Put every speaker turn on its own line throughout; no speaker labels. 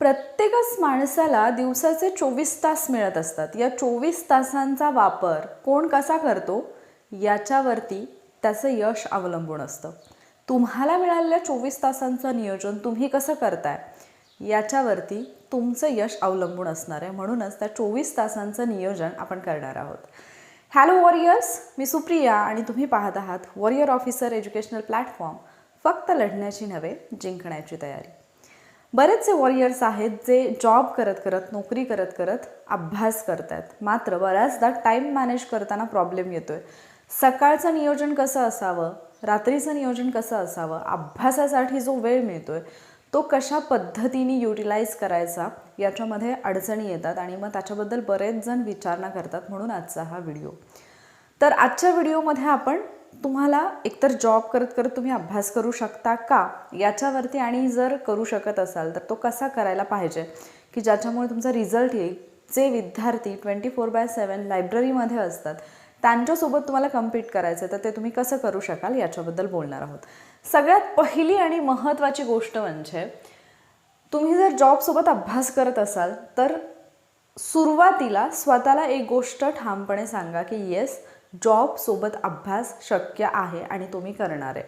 प्रत्येकच माणसाला दिवसाचे चोवीस तास मिळत असतात. या चोवीस तासांचा वापर कोण कसा करतो? याच्यावरती त्याचं यश अवलंबून असतं. तुम्हाला मिळालेल्या चोवीस तासांचं नियोजन तुम्ही कसं करताय? याच्यावरती तुमचं यश अवलंबून असणार आहे. म्हणूनच त्या चोवीस तासांचं नियोजन आपण करणार आहोत. हॅलो वॉरियर्स मी सुप्रिया आणि तुम्ही पाहत आहात वॉरियर ऑफिसर एज्युकेशनल प्लॅटफॉर्म फक्त लढण्याची नव्हे जिंकण्याची तयारी. बरेचसे वॉरियर्स आहेत जे जॉब करत करत नोकरी करत करत अभ्यास करत आहेत मात्र बऱ्याचदा टाईम मॅनेज करताना प्रॉब्लेम येतोय. सकाळचं नियोजन कसं असावं? रात्रीचं नियोजन कसं असावं? अभ्यासासाठी जो वेळ मिळतोय तो कशा पद्धतीने युटिलाइज करायचा? याच्यामध्ये अडचणी येतात आणि मग त्याच्याबद्दल बरेच जण विचारणा करतात म्हणून आजचा हा व्हिडिओ तर आजच्या व्हिडिओमध्ये आपण तुम्हाला एकतर जॉब करत करत तुम्ही अभ्यास करू शकता का? याच्यावरती आणि जर करू शकत असाल तर तो कसा करायला पाहिजे? की ज्याच्यामुळे तुमचा रिझल्ट येईल. जे विद्यार्थी ट्वेंटी फोर बाय सेवन लायब्ररीमध्ये असतात त्यांच्यासोबत तुम्हाला कम्पीट करायचं तर ते तुम्ही कसं करू शकाल याच्याबद्दल बोलणार आहोत. सगळ्यात पहिली आणि महत्त्वाची गोष्ट म्हणजे तुम्ही जर जॉबसोबत अभ्यास करत असाल तर सुरुवातीला स्वतःला एक गोष्ट ठामपणे सांगा की येस जॉबसोबत अभ्यास शक्य आहे आणि तुम्ही करणार आहे.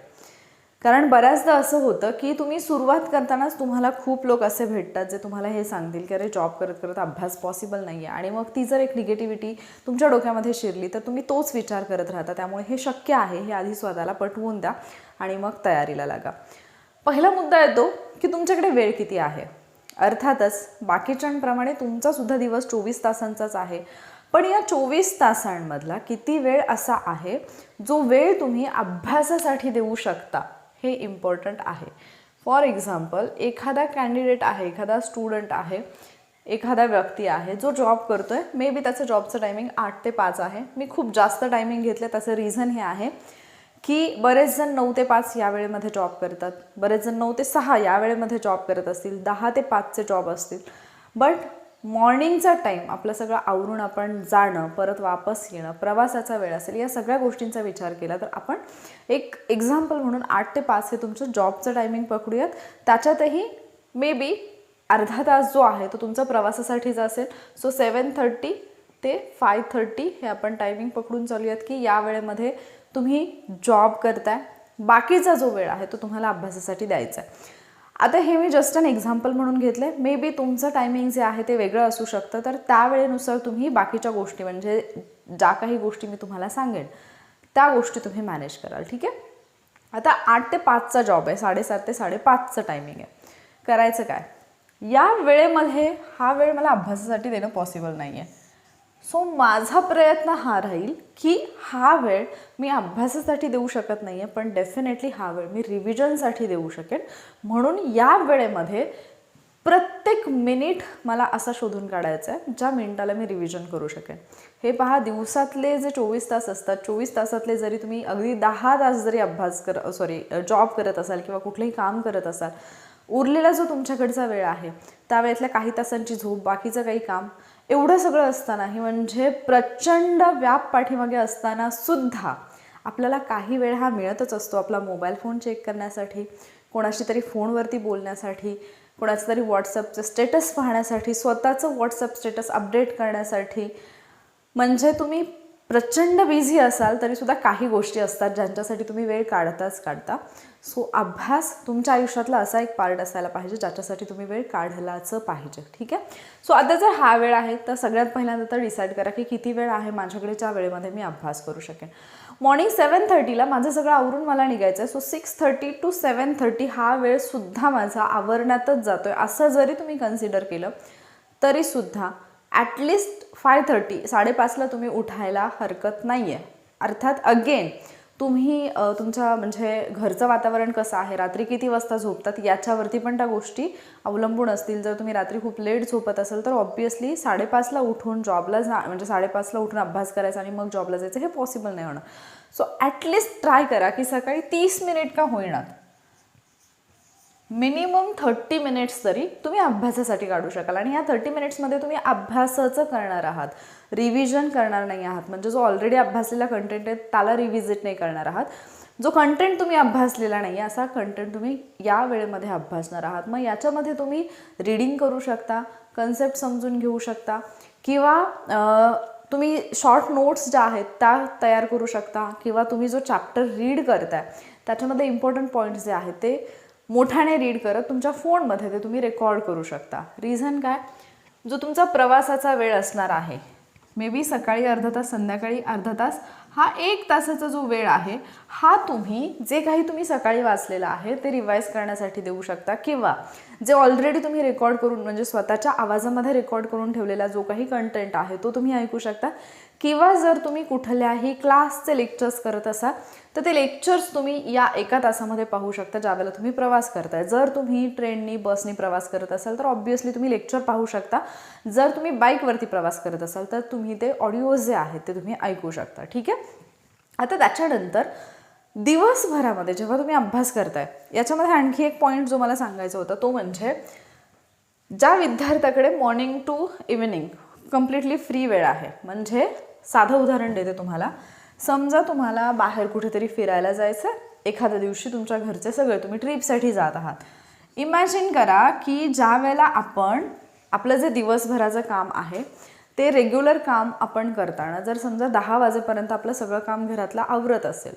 कारण बऱ्याचदा असं होतं की तुम्ही सुरुवात करतानाच तुम्हाला खूप लोक असे भेटतात जे तुम्हाला हे सांगतील की अरे जॉब करत करत अभ्यास पॉसिबल नाही आहे. आणि मग ती जर एक निगेटिव्हिटी तुमच्या डोक्यामध्ये शिरली तर तुम्ही तोच विचार करत राहता. त्यामुळे हे शक्य आहे. हे आधी स्वतःला पटवून द्या आणि मग तयारीला लागा. पहिला मुद्दा येतो की तुमच्याकडे वेळ किती आहे? अर्थातच बाकीच्यांप्रमाणे तुमचा सुद्धा दिवस चोवीस तासांचाच आहे. पण या चोवीस तासांमधला किती वेळ असा आहे जो वेळ तुम्ही अभ्यासासाठी देऊ शकता हे इम्पॉर्टंट आहे. फॉर एक्झाम्पल एखादा कॅन्डिडेट आहे एखादा स्टुडंट आहे एखादा व्यक्ती आहे जो जॉब करतो आहे मे बी त्याचं जॉबचं टायमिंग आठ ते पाच आहे. मी खूप जास्त टायमिंग घेतलं त्याचं रिझन हे आहे की बरेच जण नऊ ते पाच या वेळेमध्ये जॉब करतात. बरेच जण नऊ ते सहा या वेळेमध्ये जॉब करत असतील दहा ते पाचचे जॉब असतील. बट मॉर्निंगचा टाईम आपलं सगळं आवरून आपण जाणं परत वापस येणं प्रवासाचा वेळ असेल या सगळ्या गोष्टींचा विचार केला तर आपण एक एक्झाम्पल म्हणून आठ ते पाच हे तुमचं जॉबचं टायमिंग पकडूयात. त्याच्यातही मे बी अर्धा तास जो आहे तो तुमचा प्रवासासाठीचा असेल. सो सेवन थर्टी ते फाय थर्टी हे आपण टायमिंग पकडून चालूयात की या वेळेमध्ये तुम्ही जॉब करताय. बाकीचा जो वेळ आहे तो तुम्हाला अभ्यासासाठी द्यायचा आहे आता हे मी जस्ट अन एक्झाम्पल म्हणून घेतले मे बी तुमचं टायमिंग जे आहे ते वेगळं असू शकतं. तर त्यावेळेनुसार तुम्ही बाकीच्या गोष्टी म्हणजे ज्या काही गोष्टी मी तुम्हाला सांगेन त्या गोष्टी तुम्ही मॅनेज कराल ठीक आहे? आता आठ ते पाचचा जॉब आहे. साडेसात ते साडेपाचचं टायमिंग आहे. करायचं काय? या वेळेमध्ये हा वेळ मला अभ्यासासाठी देणं पॉसिबल नाही आहे सो माझा प्रयत्न हा राहील की हा वेळ मी अभ्यासासाठी देऊ शकत नाही आहे पण डेफिनेटली हा वेळ मी रिव्हिजनसाठी देऊ शकेन. म्हणून या वेळेमध्ये प्रत्येक मिनिट मला असा शोधून काढायचा आहे ज्या मिनिटाला मी रिव्हिजन करू शकेन. हे पहा दिवसातले जे चोवीस तास असतात चोवीस तासातले जरी तुम्ही अगदी दहा तास जरी अभ्यास कर सॉरी जॉब करत असाल किंवा कुठलंही काम करत असाल उरलेला जो तुमच्याकडचा वेळ आहे त्या वेळेतल्या काही तासांची झोप बाकीचं काही काम एवढं सगळं असतानाही म्हणजे प्रचंड व्याप पाठीमागे असताना सुद्धा आपल्याला काही वेळ हा मिळतच असतो आपला मोबाईल फोन चेक करण्यासाठी कोणाशी तरी फोनवरती बोलण्यासाठी कोणाचं तरी व्हॉट्सअपचं स्टेटस पाहण्यासाठी स्वतःचं व्हॉट्सअप स्टेटस अपडेट करण्यासाठी. म्हणजे तुम्ही प्रचंड बिझी असाल तरीसुद्धा काही गोष्टी असतात ज्यांच्यासाठी तुम्ही वेळ काढताच काढता. सो अभ्यास तुमच्या आयुष्यातला असा एक पार्ट असायला पाहिजे ज्याच्यासाठी तुम्ही वेळ काढलाच पाहिजे. ठीक आहे? सो आता जर हा वेळ आहे तर सगळ्यात पहिल्यांदा तर डिसाईड करा की किती वेळ आहे माझ्याकडे ज्या वेळेमध्ये मी अभ्यास करू शकेन. मॉर्निंग सेवन थर्टीला माझं सगळं आवरून मला निघायचं आहे so six thirty to seven thirty हा वेळसुद्धा माझा आवरण्यातच जातो आहे असं जरी तुम्ही कन्सिडर केलं तरीसुद्धा ॲटलिस्ट फाय थर्टी साडेपाचला तुम्ही उठायला हरकत नाही आहे अर्थात अगेन तुम्ही तुमच्या म्हणजे घरचं वातावरण कसं आहे? रात्री किती वाजता झोपतात? याच्यावरती पण त्या गोष्टी अवलंबून असतील. जर तुम्ही रात्री खूप लेट झोपत असाल तर ऑब्वियसली साडेपाचला उठून जॉबला जा म्हणजे साडेपाचला उठून अभ्यास करायचा आणि मग जॉबला जायचं हे पॉसिबल नाही होणार. सो ॲटलिस्ट ट्राय करा की सकाळी तीस मिनिट का होईनात मिनिमम थर्टी मिनिट्स तरी तुम्ही अभ्यासासाठी काढू शकाल. आणि या थर्टी मिनिट्समध्ये तुम्ही अभ्यासाचं करणार आहात. रिव्हिजन करणार नाही आहात. म्हणजे जो ऑलरेडी अभ्यासलेला कंटेंट आहे त्याला रिव्हिजिट नाही करणार आहात. जो कंटेंट तुम्ही अभ्यासलेला नाही असा कंटेंट तुम्ही या वेळेमध्ये अभ्यासणार आहात. मग याच्यामध्ये तुम्ही रीडिंग करू शकता कन्सेप्ट समजून घेऊ शकता किंवा तुम्ही शॉर्ट नोट्स ज्या आहेत त्या तयार करू शकता किंवा तुम्ही जो चॅप्टर रीड करताय त्याच्यामध्ये इम्पॉर्टंट पॉईंट्स जे आहेत ते मोठ्याने रीड करत तुमच्या फोनमध्ये ते तुम्ही रेकॉर्ड करू शकता. रिझन काय? जो तुमचा प्रवासाचा वेळ असणार आहे. मे बी सकाळी अर्धा तास संध्याकाळी अर्धा तास हा एक तासाचा जो वेळ आहे हा तुम्ही जे काही तुम्ही सकाळी वाचलेलं आहे ते रिवाईज करण्यासाठी देऊ शकता. किंवा जे ऑलरेडी तुम्ही रेकॉर्ड करून म्हणजे स्वतःच्या आवाजामध्ये रेकॉर्ड करून ठेवलेला जो काही कंटेंट आहे तो तुम्ही ऐकू शकता. किंवा जर तुम्ही कुठल्याही क्लासचे लेक्चर्स करत असाल तर ते लेक्चर्स तुम्ही या एका तासामध्ये पाहू शकता ज्यावेळेला तुम्ही प्रवास करताय. जर तुम्ही ट्रेननी बसनी प्रवास करत असाल तर ऑब्व्हियसली तुम्ही लेक्चर पाहू शकता. जर तुम्ही बाईकवरती प्रवास करत असाल तर तुम्ही ते ऑडिओज जे आहेत ते तुम्ही ऐकू शकता. ठीक आहे? आता त्याच्यानंतर दिवसभरामध्ये जेव्हा तुम्ही अभ्यास करताय याच्यामध्ये आणखी एक पॉईंट जो मला सांगायचा होता तो म्हणजे ज्या विद्यार्थ्याकडे morning to evening completely free वेळ आहे म्हणजे साधं उदाहरण देते तुम्हाला. समजा तुम्हाला बाहेर कुठेतरी फिरायला जायचं आहे एखाद्या दिवशी तुमच्या घरचे सगळे तुम्ही ट्रिपसाठी जात आहात. इमॅजिन करा की ज्या वेळेला आपण आपलं जे दिवसभराचं काम आहे ते रेग्युलर काम आपण करताना जर समजा दहा वाजेपर्यंत आपलं सगळं काम घरातलं आवरत असेल.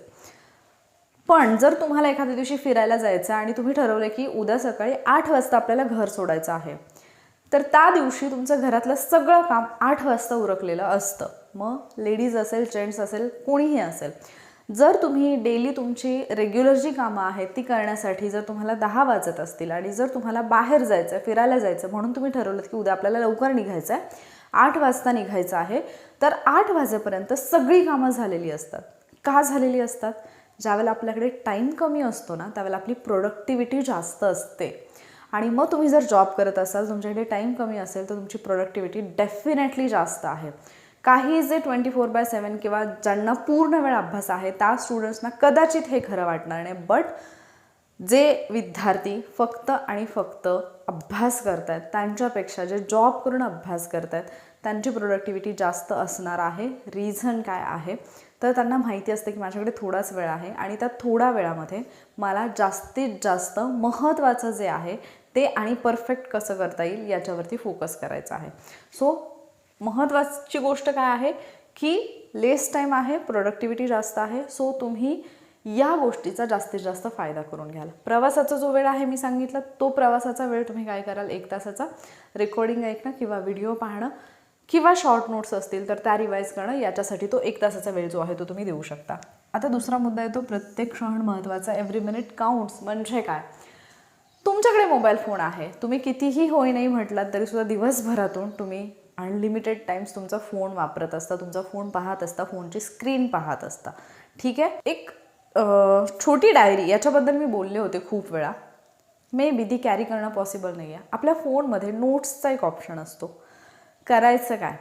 पण जर तुम्हाला एखाद्या दिवशी फिरायला जायचं आहे आणि तुम्ही ठरवलं की उद्या सकाळी आठ वाजता आपल्याला घर सोडायचं आहे तर त्या दिवशी तुमचं घरातलं सगळं काम आठ वाजता उरकलेलं असतं. मग लेडीज असेल जेंट्स असेल कोणीही असेल जर तुम्ही डेली तुमची रेग्युलर जी कामं आहेत ती करण्यासाठी जर तुम्हाला दहा वाजत असतील आणि जर तुम्हाला बाहेर जायचं आहे फिरायला जायचं म्हणून तुम्ही ठरवलं की उद्या आपल्याला लवकर निघायचं आहे आठ वाजता निघायचं आहे. तर आठ वाजेपर्यंत सगळी कामं झालेली असतात. का झालेली असतात? ज्यावेळेला आपल्याकडे टाईम कमी असतो ना त्यावेळेला आपली प्रोडक्टिव्हिटी जास्त असते. आणि मग तुम्ही जर जॉब करत असाल तुमच्याकडे टाईम कमी असेल तर तुमची प्रोडक्टिव्हिटी डेफिनेटली जास्त आहे. काही जे ट्वेंटी फोर बाय सेवन किंवा ज्यांना पूर्ण वेळ अभ्यास आहे त्या स्टुडंट्सना कदाचित हे खरं वाटणार नाही. बट जे विद्यार्थी फक्त आणि फक्त अभ्यास करत आहेत त्यांच्यापेक्षा जे जॉब करून अभ्यास करत आहेत त्यांची प्रोडक्टिव्हिटी जास्त असणार आहे. रिझन काय आहे? तर त्यांना माहिती असते की माझ्याकडे थोडाच वेळ आहे आणि त्या थोड्या वेळामध्ये मला जास्तीत जास्त महत्त्वाचं जे आहे ते आणि परफेक्ट कसं करता येईल याच्यावरती फोकस करायचा आहे. सो महत्त्वाची गोष्ट काय आहे? की लेस टाईम आहे प्रोडक्टिव्हिटी जास्त आहे. सो तुम्ही या गोष्टीचा जास्तीत जास्त फायदा करून घ्याल. प्रवासाचा जो वेळ आहे मी सांगितलं तो प्रवासाचा वेळ तुम्ही काय कराल? एक तासाचा रेकॉर्डिंग ऐकणं किंवा व्हिडिओ पाहणं किंवा शॉर्ट नोट्स असतील तर त्या रिवाईज करणं याच्यासाठी तो एक तासाचा वेळ जो आहे तो तुम्ही देऊ शकता. आता दुसरा मुद्दा येतो प्रत्येक क्षण महत्त्वाचा एव्हरी मिनिट काउंट्स म्हणजे काय? तुमच्याकडे मोबाईल फोन आहे. तुम्ही कितीही होई नाही म्हटलात तरीसुद्धा दिवसभरातून तुम्ही अनलिमिटेड टाइम्स तुमचा फोन वापरत असता तुमचा फोन पाहत असता फोनची स्क्रीन पाहत असता. ठीक आहे? एक छोटी डायरी याच्याबद्दल मी बोलले होते खूप वेळा. मे बी ती कॅरी करणं पॉसिबल नाही आहे आपल्या फोनमध्ये नोट्सचा एक ऑप्शन असतो. करायचं काय?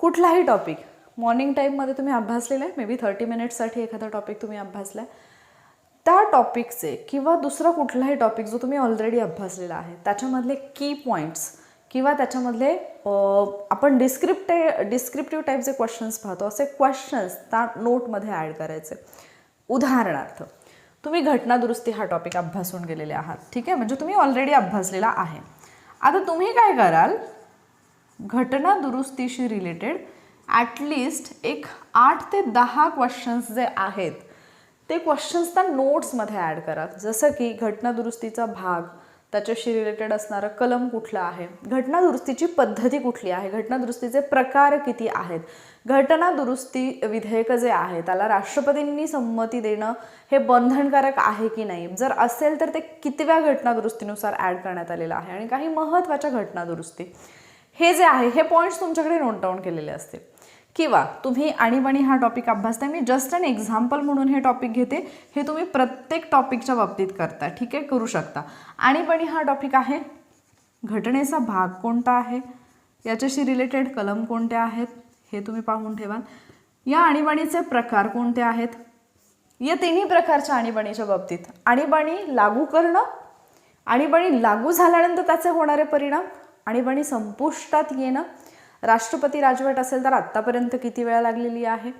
कुठलाही टॉपिक मॉर्निंग टाईममध्ये तुम्ही अभ्यासलेला आहे? मे बी थर्टी मिनिट्ससाठी एखादा टॉपिक तुम्ही अभ्यासला आहे त्या टॉपिकचे किंवा दुसरा कुठलाही टॉपिक जो तुम्ही ऑलरेडी अभ्यासलेला आहे त्याच्यामधले की पॉईंट्स किंवा त्याच्यामधले आपण डिस्क्रिप्टे डिस्क्रिप्टिव्ह टाईप जे क्वेश्चन्स पाहतो असे क्वेश्चन्स त्या नोटमध्ये ॲड करायचे. उदाहरणार्थ तुम्ही घटनादुरुस्ती हा टॉपिक अभ्यासून गेलेले आहात ठीक आहे? म्हणजे तुम्ही ऑलरेडी अभ्यासलेला आहे. आता तुम्ही काय कराल? घटना दुरुस्तीशी रिलेटेड ॲटलिस्ट एक आठ ते दहा क्वेश्चन्स जे आहेत ते क्वेश्चन्स त्या नोट्समध्ये ॲड करा. जसं की घटनादुरुस्तीचा भाग त्याच्याशी रिलेटेड असणारं कलम कुठला आहे? घटनादुरुस्तीची पद्धती कुठली आहे? घटनादुरुस्तीचे प्रकार किती आहेत? घटना दुरुस्ती विधेयक जे आहे त्याला राष्ट्रपतींनी संमती देणं हे बंधनकारक आहे की नाही? जर असेल तर ते कितव्या घटना दुरुस्तीनुसार ॲड करण्यात आलेलं आहे? आणि काही महत्त्वाच्या घटना दुरुस्ती. हे जे आहे हे पॉईंट्स तुमच्याकडे नोट डाऊन केलेले असतील. किंवा तुम्ही आणीबाणी हा टॉपिक अभ्यासताय मी जस्ट अन एक्झाम्पल म्हणून हे टॉपिक घेते. हे तुम्ही प्रत्येक टॉपिकच्या बाबतीत करता ठीक आहे? करू शकता. आणीबाणी हा टॉपिक आहे घटनेचा भाग कोणता आहे? याच्याशी रिलेटेड कलम कोणते आहेत? हे तुम्ही पाहून ठेवाल. या आणीबाणीचे प्रकार कोणते आहेत? या तिन्ही प्रकारच्या आणीबाणीच्या बाबतीत. आणीबाणी लागू करणं आणीबाणी लागू झाल्यानंतर त्याचे होणारे परिणाम आणीबाणी संपुष्टात येणं. राष्ट्रपती राजवट असेल तर आत्तापर्यंत किती वेळा लागलेली आहे?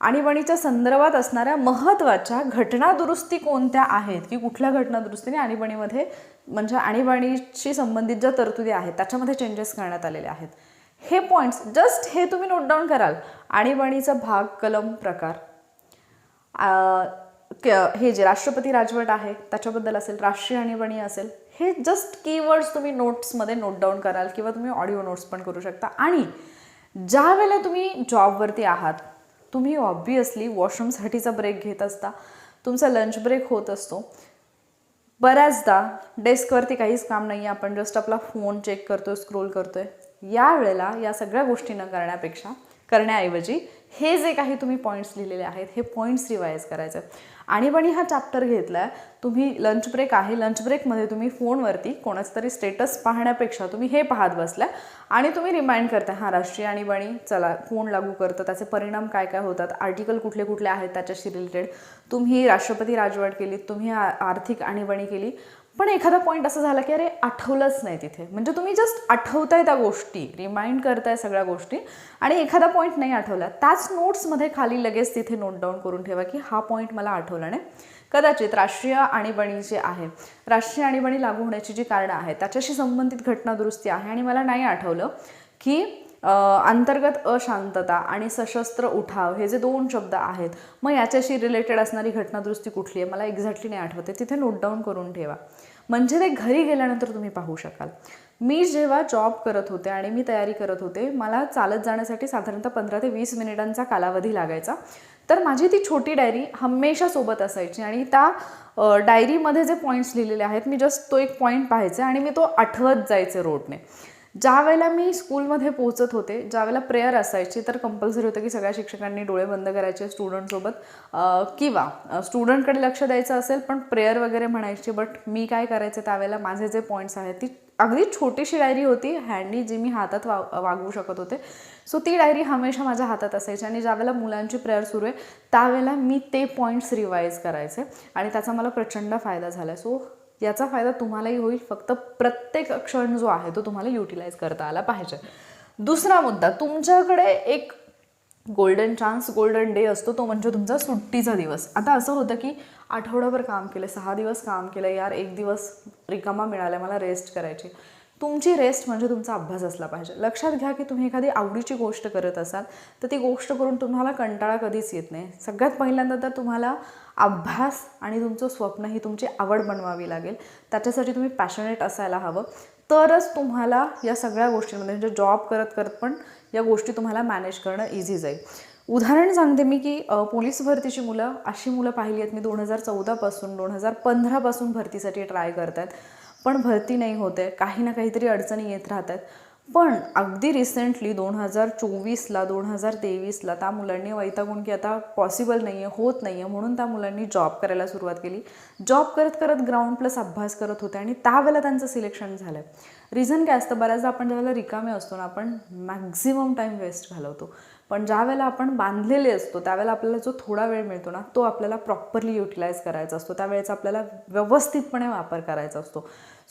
आणीबाणीच्या संदर्भात असणाऱ्या महत्त्वाच्या घटनादुरुस्ती कोणत्या आहेत? की कुठल्या घटनादुरुस्तीने आणीबाणीमध्ये म्हणजे आणीबाणीशी संबंधित ज्या तरतुदी आहेत त्याच्यामध्ये चेंजेस करण्यात आलेले आहेत. हे पॉईंट्स जस्ट हे तुम्ही नोट डाऊन कराल. आणीबाणीचा भाग कलम प्रकार. आ, हे जे राष्ट्रपती राजवट आहे त्याच्याबद्दल असेल राष्ट्रीय आणीबाणी असेल हे जस्ट कीवर्ड्स तुम्ही नोट्समध्ये नोट डाऊन कराल किंवा तुम्ही ऑडिओ नोट्स पण करू शकता. आणि ज्या वेळेला तुम्ही जॉबवरती आहात तुम्ही ऑब्वियसली वॉशरूमसाठीचा ब्रेक घेत असता तुमचा लंच ब्रेक होत असतो. बऱ्याचदा डेस्कवरती काहीच काम नाही आहे आपण जस्ट आपला फोन चेक करतो स्क्रोल करतो आहे या वेळेला या सगळ्या गोष्टी न करण्यापेक्षा करण्याऐवजी हे जे काही तुम्ही पॉईंट्स लिहिलेले आहेत हे पॉईंट्स रिवाईज करायचे आणीबाणी हा चॅप्टर घेतला आहे तुम्ही लंच ब्रेक आहे लंच ब्रेकमध्ये तुम्ही फोनवरती कोणाचं तरी स्टेटस पाहण्यापेक्षा तुम्ही हे पाहत बसल्या. आणि तुम्ही रिमाइंड करताय हा राष्ट्रीय आणीबाणी चला कोण लागू करतं त्याचे परिणाम काय काय होतात आर्टिकल कुठले कुठले आहेत त्याच्याशी रिलेटेड तुम्ही राष्ट्रपती राजवट केली तुम्ही आर्थिक आणीबाणी केली पण एखादा पॉईंट असं झाला की अरे आठवलंच नाही तिथे. म्हणजे तुम्ही जस्ट आठवताय त्या गोष्टी रिमाइंड करताय सगळ्या गोष्टी आणि एखादा पॉईंट नाही आठवला त्याच नोट्समध्ये खाली लगेच तिथे नोट डाऊन करून ठेवा की हा पॉईंट मला आठवला नाही. कदाचित राष्ट्रीय आणीबाणी जे आहे राष्ट्रीय आणीबाणी लागू होण्याची जी कारणं आहेत त्याच्याशी संबंधित घटना दुरुस्ती आहे आणि मला नाही आठवलं की अंतर्गत अशांतता आणि सशस्त्र उठाव हे जे दोन शब्द आहेत मग याच्याशी रिलेटेड असणारी घटनादुरुस्ती कुठली आहे? मला एक्झॅक्टली नाही आठवते. तिथे नोट डाऊन करून ठेवा. म्हणजे ते घरी गेल्यानंतर तुम्ही पाहू शकाल. मी जेव्हा जॉब करत होते आणि मी तयारी करत होते मला चालत जाण्यासाठी साधारणतः पंधरा ते वीस मिनिटांचा कालावधी लागायचा. तर माझी ती छोटी डायरी हमेशा सोबत असायची आणि त्या डायरीमध्ये जे पॉईंट्स लिहिलेले आहेत मी जस्ट तो एक पॉईंट पाहायचे आणि मी तो आठवत जायचे रोडने ज्या वेळेला मी स्कूलमध्ये पोहोचत होते ज्या वेळेला प्रेयर असायची तर कंपल्सरी होतं की सगळ्या शिक्षकांनी डोळे बंद करायचे स्टुडंटसोबत किंवा स्टुडंटकडे लक्ष द्यायचं असेल पण प्रेयर वगैरे म्हणायची बट मी काय करायचे त्यावेळेला माझे जे पॉईंट्स आहेत ती अगदी छोटीशी डायरी होती हँडी जी मी हातात वा वागवू शकत होते. सो ती डायरी हमेशा माझ्या हातात असायची आणि ज्यावेळेला मुलांची प्रेयर सुरू आहे त्यावेळेला मी ते पॉईंट्स रिवाईज करायचे आणि त्याचा मला प्रचंड फायदा झाला. सो याचा फायदा तुम्हालाही होईल. फक्त प्रत्येक क्षण जो आहे तो तुम्हाला युटिलाइज करता आला पाहिजे. दुसरा मुद्दा तुमच्याकडे एक गोल्डन चान्स गोल्डन डे असतो तो म्हणजे तुमचा सुट्टीचा दिवस. आता असं होतं की आठवडाभर काम केलं सहा दिवस काम केलं यार एक दिवस रिकामा मिळाला मला रेस्ट करायची. तुमची रेस्ट म्हणजे तुमचा अभ्यास असला पाहिजे. लक्षात घ्या की तुम्ही एखादी आवडीची गोष्ट करत असाल तर ती गोष्ट करून तुम्हाला कंटाळा कधीच येत नाही. सगळ्यात पहिल्यांदा तर तुम्हाला अभ्यास आणि तुमचं स्वप्न ही तुमची आवड बनवावी लागेल. त्याच्यासाठी तुम्ही पॅशनेट असायला हवं. तरच तुम्हाला या सगळ्या गोष्टींमध्ये म्हणजे जॉब करत करत पण या गोष्टी तुम्हाला मॅनेज करणं इझी जाईल. उदाहरण सांगते मी की पोलीस भरतीची मुलं अशी मुलं पाहिली आहेत मी दोन हजार चौदापासून दोन हजार पंधरापासून भरतीसाठी ट्राय करत आहेत पण भरती नाही होते काही ना काहीतरी अडचणी येत राहतात. पण अगदी रिसेंटली दोन हजार चोवीसला दोन हजार तेवीसला त्या मुलांनी वैतागून की आता पॉसिबल नाही आहे होत नाही आहे म्हणून त्या मुलांनी जॉब करायला सुरुवात केली. जॉब करत करत ग्राउंड प्लस अभ्यास करत होते आणि त्यावेळेला त्यांचं सिलेक्शन झालं रिझन काय असतं? बऱ्याचदा आपण ज्यावेळेला रिकामे असतो ना आपण मॅक्झिमम टाईम वेस्ट घालवतो. पण ज्या वेळेला आपण बांधलेले असतो त्यावेळेला आपल्याला जो थोडा वेळ मिळतो ना तो आपल्याला प्रॉपरली युटिलाइज करायचा असतो. त्यावेळेचा आपल्याला व्यवस्थितपणे वापर करायचा असतो.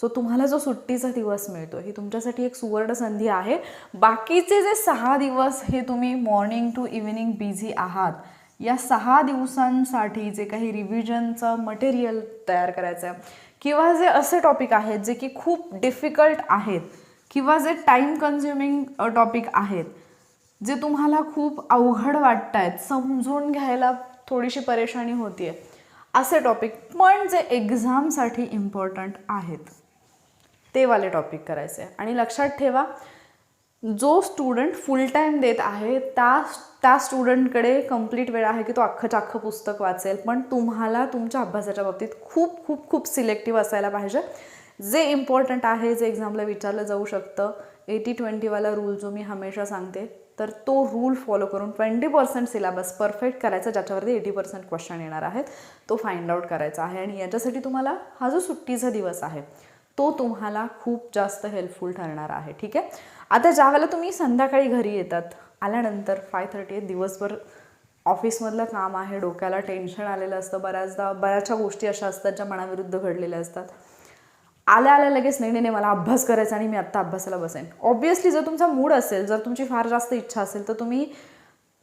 सो तुम्हाला जो सुट्टीचा दिवस मिळतो ही तुमच्यासाठी एक सुवर्ण संधी आहे. बाकीचे जे सहा दिवस हे तुम्ही मॉर्निंग टू इव्हिनिंग बिझी आहात या सहा दिवसांसाठी जे काही रिव्हिजनचं मटेरियल तयार करायचं आहे किंवा जे असे टॉपिक आहेत जे की खूप डिफिकल्ट आहेत किंवा जे टाईम कन्झ्युमिंग टॉपिक आहेत जे तुम्हाला खूप अवघड वाटत आहेत समजून घ्यायला थोडीशी परेशानी होतीये. असे टॉपिक पण जे एक्झामसाठी इम्पॉर्टंट आहेत. ते वाले टॉपिक करायचे आणि लक्षात ठेवा जो स्टुडंट फुल टाईम देत आहे त्या त्या स्टुडंटकडे कंप्लीट वेळ आहे की तो अख्खच्या अख्खं पुस्तक वाचेल. पण तुम्हाला तुमच्या अभ्यासाच्या बाबतीत खूप खूप खूप सिलेक्टिव्ह असायला पाहिजे. जे इम्पॉर्टंट आहे जे एक्झामला विचारलं जाऊ शकतं एटी ट्वेंटीवाला रूल जो मी हमेशा सांगते तर तो रूल फॉलो करून ट्वेंटी पर्सेंट सिलेबस परफेक्ट करायचा ज्याच्यावरती एटी पर्सेंट क्वेश्चन येणार आहेत तो फाइंड आउट करायचा आहे. आणि याच्यासाठी तुम्हाला हा जो सुट्टीचा दिवस आहे तो तुम्हाला खूप जास्त हेल्पफुल ठरणार आहे. ठीक आहे? आता ज्यावेळेला तुम्ही संध्याकाळी घरी येतात आल्यानंतर फाय थर्टी दिवसभर ऑफिसमधलं काम आहे डोक्याला टेन्शन आलेलं असतं बऱ्याचदा बऱ्याचशा गोष्टी अशा असतात ज्या मनाविरुद्ध घडलेल्या असतात. आल्या आल्या लगेच नाही नाही नाही, मला अभ्यास करायचा आणि मी आत्ता अभ्यासाला बसेन. ऑब्विसली जर तुमचा मूड असेल जर तुमची फार जास्त इच्छा असेल तर तुम्ही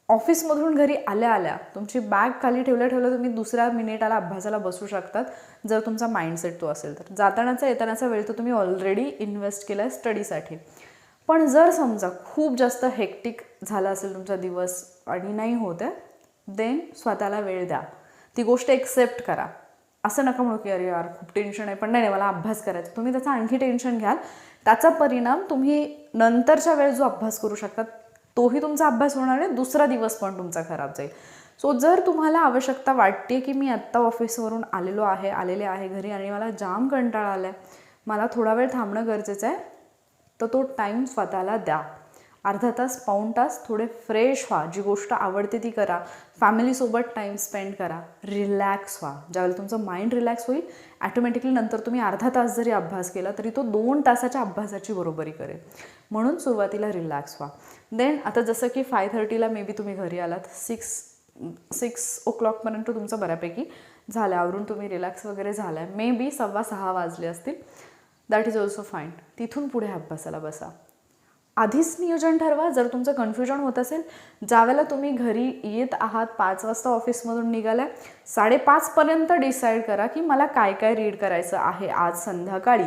ऑफिसमधून घरी आल्या आल्या तुमची बॅग खाली ठेवल्या ठेवल्या तुम्ही दुसऱ्या मिनिटाला अभ्यासाला बसू शकतात जर तुमचा माइंडसेट तो असेल तर. जातानाचा येतानाचा वेळ तर तुम्ही ऑलरेडी इन्व्हेस्ट केला आहे स्टडीसाठी पण जर समजा खूप जास्त हेक्टिक झाला असेल तुमचा दिवस आणि नाही होत आहे देन स्वतःला वेळ द्या. ती गोष्ट एक्सेप्ट करा. असं नका म्हणू की अरे यार खूप टेन्शन आहे. पण नाही नाही, मला अभ्यास करायचा. तुम्ही त्याचं आणखी टेन्शन घ्याल. त्याचा परिणाम तुम्ही नंतरच्या वेळ जो अभ्यास करू शकता तोही तुमचा अभ्यास होणार आहे दुसरा दिवस पण तुमचा खराब जाईल. सो जर तुम्हाला आवश्यकता वाटते की मी आत्ता ऑफिसवरून आलेलो आहे आलेले आहे घरी आणि मला जाम कंटाळा आला आहे मला थोडा वेळ थांबणं गरजेचं आहे तर तो टाईम स्वतःला द्या. अर्धा तास पाऊण तास थोडे फ्रेश व्हा. जी गोष्ट आवडते ती करा. फॅमिलीसोबत टाईम स्पेंड करा. रिलॅक्स व्हा. ज्यावेळेला तुमचं माइंड रिलॅक्स होईल ॲटोमॅटिकली नंतर तुम्ही अर्धा तास जरी अभ्यास केला तरी तो दोन तासाच्या अभ्यासाची बरोबरी करेल. म्हणून सुरुवातीला रिलॅक्स व्हा. देन आता जसं की फाय थर्टीला मे बी तुम्ही घरी आलात. सिक्स सिक्स ओ क्लॉकपर्यंत तुमचं बऱ्यापैकी झालं. आवरून तुम्ही रिलॅक्स वगैरे झाला आहे मे बी सव्वा सहा वाजले असतील. दॅट इज ऑल्सो फाईन तिथून पुढे अभ्यासाला बसा. आधीच नियोजन ठरवा. जर तुमचं कन्फ्युजन होत असेल ज्यावेळेला तुम्ही घरी येत आहात पाच वाजता ऑफिसमधून निघालाय साडेपाचपर्यंत डिसाईड करा की मला काय काय रीड करायचं आहे आज संध्याकाळी.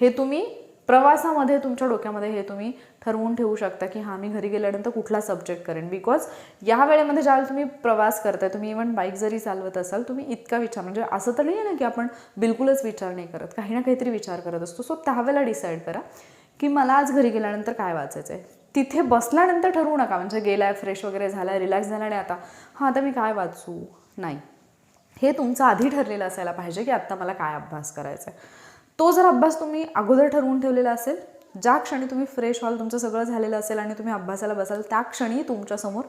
हे तुम्ही प्रवासामध्ये तुमच्या डोक्यामध्ये हे तुम्ही ठरवून ठेवू शकता की हां मी घरी गेल्यानंतर कुठला सब्जेक्ट करेन. बिकॉज या वेळेमध्ये ज्यावेळेला तुम्ही प्रवास करताय तुम्ही इव्हन बाईक जरी चालवत असाल तुम्ही इतका विचार म्हणजे असं तर नाही आहे ना की आपण बिलकुलच विचार नाही करत. काही ना काहीतरी विचार करत असतो. सो त्यावेळेला डिसाईड करा. की मला आज घरी गेल्यानंतर काय वाचायचं आहे तिथे बसल्यानंतर ठरवू नका. म्हणजे गेलाय फ्रेश वगैरे झाला आहे रिलॅक्स झाला आणि आता हां आता मी काय वाचू? नाही. हे तुमचं आधी ठरलेलं असायला पाहिजे की आत्ता मला काय अभ्यास करायचा आहे तो जर अभ्यास तुम्ही अगोदर ठरवून ठेवलेला असेल ज्या क्षणी तुम्ही फ्रेश व्हाल तुमचं सगळं झालेलं असेल आणि तुम्ही अभ्यासाला बसाल त्या क्षणी तुमच्यासमोर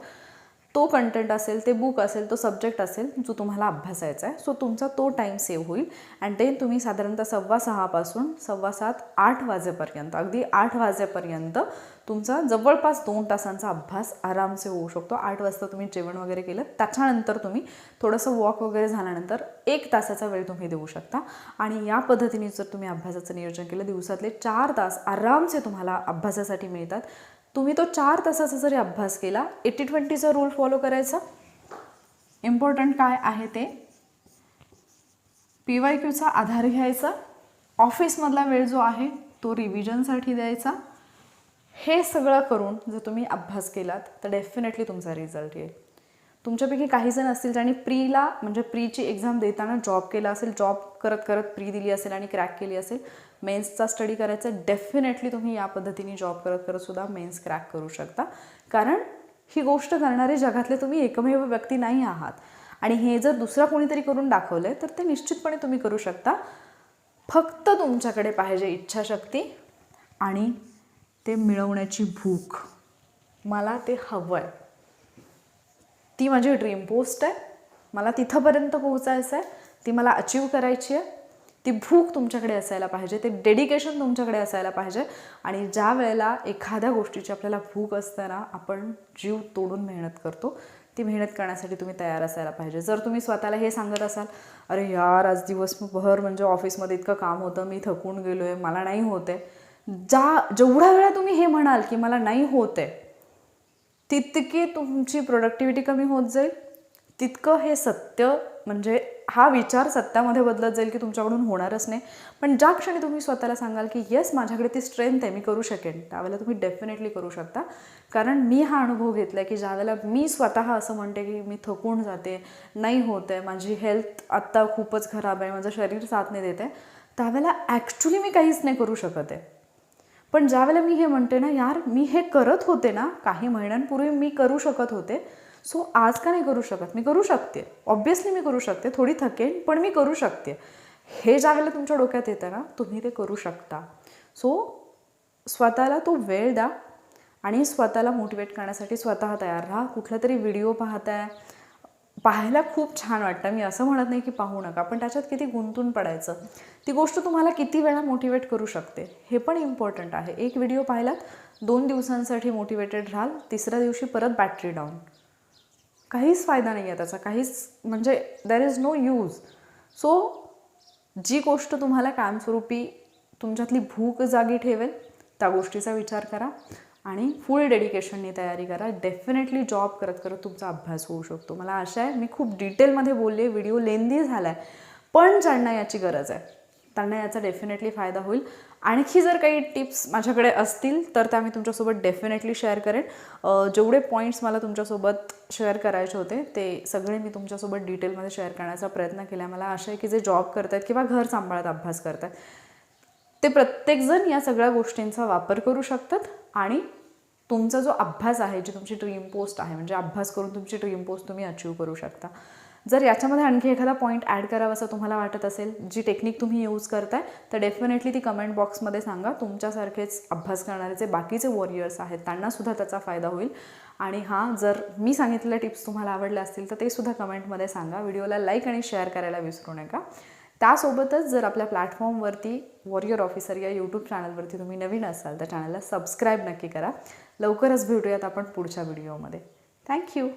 तो कंटेंट असेल ते बुक असेल तो सब्जेक्ट असेल जो तुम्हाला अभ्यासायचा आहे सो तुमचा तो टाईम सेव्ह होईल. अँड देन तुम्ही साधारणतः सव्वा सहापासून सव्वा सात आठ वाजेपर्यंत अगदी आठ वाजेपर्यंत तुमचा जवळपास दोन तासांचा अभ्यास आरामसे होऊ शकतो. आठ वाजता तुम्ही जेवण वगैरे केलं त्याच्यानंतर तुम्ही थोडंसं वॉक वगैरे झाल्यानंतर एक तासाचा वेळ तुम्ही देऊ शकता. आणि या पद्धतीने जर तुम्ही अभ्यासाचं नियोजन केलं दिवसातले चार तास आरामसे तुम्हाला अभ्यासासाठी मिळतात तुम्ही तो चार तासाचा जरी अभ्यास केला एटी ट्वेंटीचा रूल फॉलो करायचा? इम्पॉर्टंट काय आहे ते? पी वाय क्यूचा आधार घ्यायचा. ऑफिसमधला वेळ जो आहे तो रिव्हिजनसाठी द्यायचा. हे सगळं करून जर तुम्ही अभ्यास केलात तर डेफिनेटली तुमचा रिझल्ट येईल. तुमच्यापैकी काही जण असतील ज्यांनी प्रीला म्हणजे प्रीची एक्झाम देताना जॉब केला असेल जॉब करत करत प्री दिली असेल आणि क्रॅक केली असेल मेन्सचा स्टडी करायचा डेफिनेटली तुम्ही या पद्धतीने जॉब करत करत सुद्धा मेन्स क्रॅक करू शकता. कारण ही गोष्ट करणारे जगातले तुम्ही एकमेव व्यक्ती नाही आहात. आणि हे जर दुसरा कोणीतरी करून दाखवलं आहे तर ते निश्चितपणे तुम्ही करू शकता. फक्त तुमच्याकडे पाहिजे इच्छाशक्ती आणि ते मिळवण्याची भूक. मला ते हवं आहे ती माझी ड्रीम पोस्ट आहे. मला तिथंपर्यंत पोहोचायचं आहे ती मला अचीव करायची आहे ती भूक तुमच्याकडे असायला पाहिजे. ते डेडिकेशन तुमच्याकडे असायला पाहिजे. आणि ज्या वेळेला एखाद्या गोष्टीची आपल्याला भूक असताना आपण जीव तोडून मेहनत करतो ती मेहनत करण्यासाठी तुम्ही तयार असायला पाहिजे. जर तुम्ही स्वतःला हे सांगत असाल अरे यार आज दिवसभर म्हणजे ऑफिसमध्ये इतकं काम होतं मी थकून गेलो आहे मला नाही होत आहे ज्या जेवढ्या वेळा तुम्ही हे म्हणाल की मला नाही होत आहे तितकी तुमची प्रोडक्टिव्हिटी कमी होत जाईल. तितकं हे सत्य म्हणजे हा विचार सत्यामध्ये बदलत जाईल की तुमच्याकडून होणारच नाही. पण ज्या क्षणी तुम्ही स्वतःला सांगाल की येस माझ्याकडे ती स्ट्रेंथ आहे मी करू शकेन त्यावेळेला तुम्ही डेफिनेटली करू शकता. कारण मी हा अनुभव घेतला आहे की ज्यावेळेला मी स्वतः असं म्हणते की मी थकून जाते नाही होत आहे माझी हेल्थ आत्ता खूपच खराब आहे माझं शरीर साथ नाही देत आहे त्यावेळेला ॲक्च्युली मी काहीच नाही करू शकत आहे. पण ज्यावेळेला मी हे म्हणते ना यार मी हे करत होते ना काही महिन्यांपूर्वी मी करू शकत होते. सो आज का नाही करू शकत? मी करू शकते. ऑब्वियसली मी करू शकते. थोडी थकेन पण मी करू शकते. हे ज्यावेळेला तुमच्या डोक्यात येतं ना तुम्ही ते करू शकता. सो स्वतःला तो वेळ द्या आणि स्वतःला मोटिवेट करण्यासाठी स्वतः तयार राहा. कुठला तरी व्हिडिओ पाहताय पाहायला खूप छान वाटतं. मी असं म्हणत नाही की पाहू नका पण त्याच्यात किती गुंतून पडायचं. ती गोष्ट तुम्हाला किती वेळा मोटिवेट करू शकते. हे पण इम्पॉर्टंट आहे. एक व्हिडिओ पाहिलात दोन दिवसांसाठी मोटिवेटेड राहाल तिसऱ्या दिवशी परत बॅटरी डाऊन काहीच फायदा नाही आहे त्याचा. काहीच म्हणजे there is no use so जी गोष्ट तुम्हाला कायमस्वरूपी तुमच्यातली भूक जागी ठेवेल त्या गोष्टीचा विचार करा. आणि फुल डेडिकेशननी तयारी करा. डेफिनेटली जॉब करत करत तुमचा अभ्यास होऊ शकतो. मला आशा आहे मी खूप डिटेलमध्ये बोलले व्हिडिओ लेंदी झाला आहे पण ज्यांना याची गरज आहे. त्यांना याचा डेफिनेटली फायदा होईल. आणखी जर काही टिप्स माझ्याकडे असतील तर त्या मी तुमच्यासोबत डेफिनेटली शेअर करेन. जेवढे पॉईंट्स मला तुमच्यासोबत शेअर करायचे होते ते सगळे मी तुमच्यासोबत डिटेलमध्ये शेअर करण्याचा प्रयत्न केला मला आशा आहे की जे जॉब करत आहेत किंवा घर सांभाळत अभ्यास करतात ते प्रत्येकजण या सगळ्या गोष्टींचा वापर करू शकतात आणि तुमचा जो अभ्यास आहे जी तुमची ड्रीम पोस्ट आहे म्हणजे अभ्यास करून तुमची ड्रीम पोस्ट तुम्ही अचीव करू शकता. जर याच्यामध्ये आणखी एखादा पॉईंट ॲड करावा असं तुम्हाला वाटत असेल जी टेक्निक तुम्ही यूज करताय तर डेफिनेटली ती कमेंट बॉक्समध्ये सांगा. तुमच्यासारखेच अभ्यास करणारे जे बाकीचे वॉरियर्स आहेत त्यांनासुद्धा त्याचा फायदा होईल. आणि हां जर मी सांगितलेल्या टिप्स तुम्हाला आवडल्या असतील तर ते सुद्धा कमेंटमध्ये सांगा. व्हिडिओला लाईक आणि शेअर करायला विसरू नका. त्यासोबतच जर आपल्या प्लॅटफॉर्मवरती वॉरियर ऑफिसर या यूट्यूब चॅनलवरती तुम्ही नवीन असाल तर चॅनलला सबस्क्राईब नक्की करा. लवकरच भेटूयात आपण पुढच्या व्हिडिओमध्ये थँक्यू